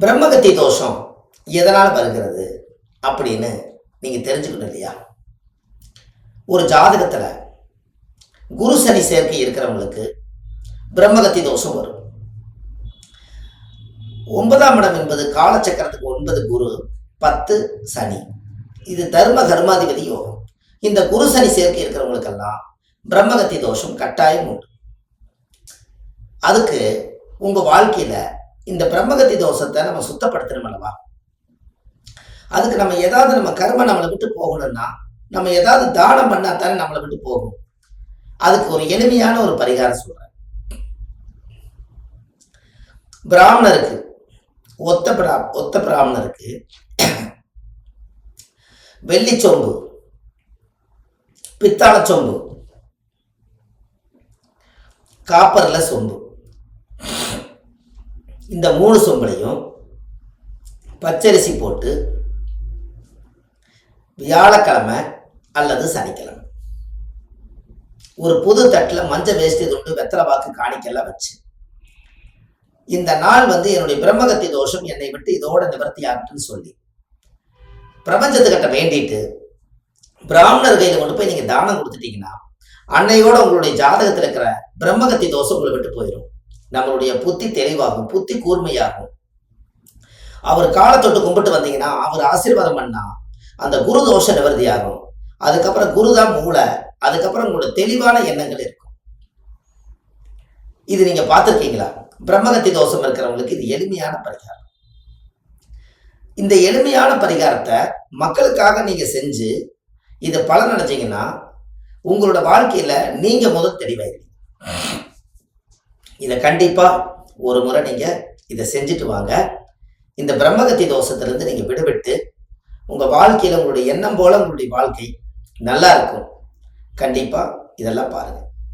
பிரம்மகத்தி தோஷம் எதனால் வருகிறது அப்படின்னு நீங்கள் தெரிஞ்சுக்கணும் இல்லையா? ஒரு ஜாதகத்தில் குரு சனி சேர்க்கை இருக்கிறவங்களுக்கு பிரம்மகத்தி தோஷம் வரும். ஒன்பதாம் இடம் என்பது காலச்சக்கரத்துக்கு ஒன்பது குரு பத்து சனி. இது தர்ம கர்மாதிபதி யோகம். இந்த குரு சனி சேர்க்கை இருக்கிறவங்களுக்கெல்லாம் பிரம்மகத்தி தோஷம் கட்டாயம் உண்டு. அதுக்கு உங்கள் வாழ்க்கையில் இந்த பிரம்மகத்தி தோஷத்தை நம்ம சுத்தப்படுத்தணும் அல்லவா? அதுக்கு நம்ம ஏதாவது நம்ம கர்ம நம்மளை விட்டு போகணும்னா நம்ம ஏதாவது தானம் பண்ணா தானே நம்மளை விட்டு போகும். அதுக்கு ஒரு எளிமையான ஒரு பரிகாரம் சொல்றேன். பிராமணருக்கு ஒத்த பிரா ஒத்த பிராமணருக்கு வெள்ளிச்சொம்பு பித்தாள சொம்பு காப்பர்ல சொம்பு. இந்த மூணு சொம்புலையும் பச்சரிசி போட்டு வியாழக்கிழமை அல்லது சனிக்கிழமை. ஒரு புது தட்டில் மஞ்சள் வேஷ்டி துண்டு வெத்தலை வாக்கு காணிக்கெல்லாம் வச்சு. இந்த நாள் வந்து என்னுடைய பிரம்மகத்தி தோஷம் என்னை விட்டு இதோட நிவர்த்தி ஆகட்டும்னு சொல்லி. பிரபஞ்சத்துக்கிட்ட வேண்டிட்டு பிராமணர் கையில் கொண்டு போய் நீங்கள் தானம் கொடுத்துட்டீங்கன்னா அன்னையோட உங்களுடைய ஜாதகத்தில் இருக்கிற பிரம்மகத்தி தோஷம் உங்களை விட்டு போயிடும் நம்மளுடைய புத்தி தெளிவாகும் புத்தி கூர்மையாகும். அவர் காலத்தொட்டு கும்பிட்டு வந்தீங்கன்னா அவர் ஆசீர்வாதம் பண்ணா அந்த குரு தோஷ நிவர்த்தி ஆகும் அதுக்கப்புறம் குரு தான் மூளை அதுக்கப்புறம் உங்களோட தெளிவான எண்ணங்கள் இருக்கும். இது நீங்க பார்த்துருக்கீங்களா? பிரம்மகத்தி தோஷம் இருக்கிறவங்களுக்கு இது எளிமையான பரிகாரம். இந்த எளிமையான பரிகாரத்தை மக்களுக்காக நீங்க செஞ்சு இதை பலன் அடைஞ்சீங்கன்னா உங்களோட வாழ்க்கையில நீங்க முதல் தெளிவாயிருவீங்க. இதை கண்டிப்பாக ஒரு முறை நீங்கள் இதை செஞ்சுட்டு வாங்க. இந்த பிரம்மகத்தி தோஷத்திலேருந்து நீங்கள் விடுபட்டு உங்கள் வாழ்க்கையில் உங்களுடைய எண்ணம் போல உங்களுடைய வாழ்க்கை நல்லா இருக்கும். கண்டிப்பாக இதெல்லாம் பாருங்கள்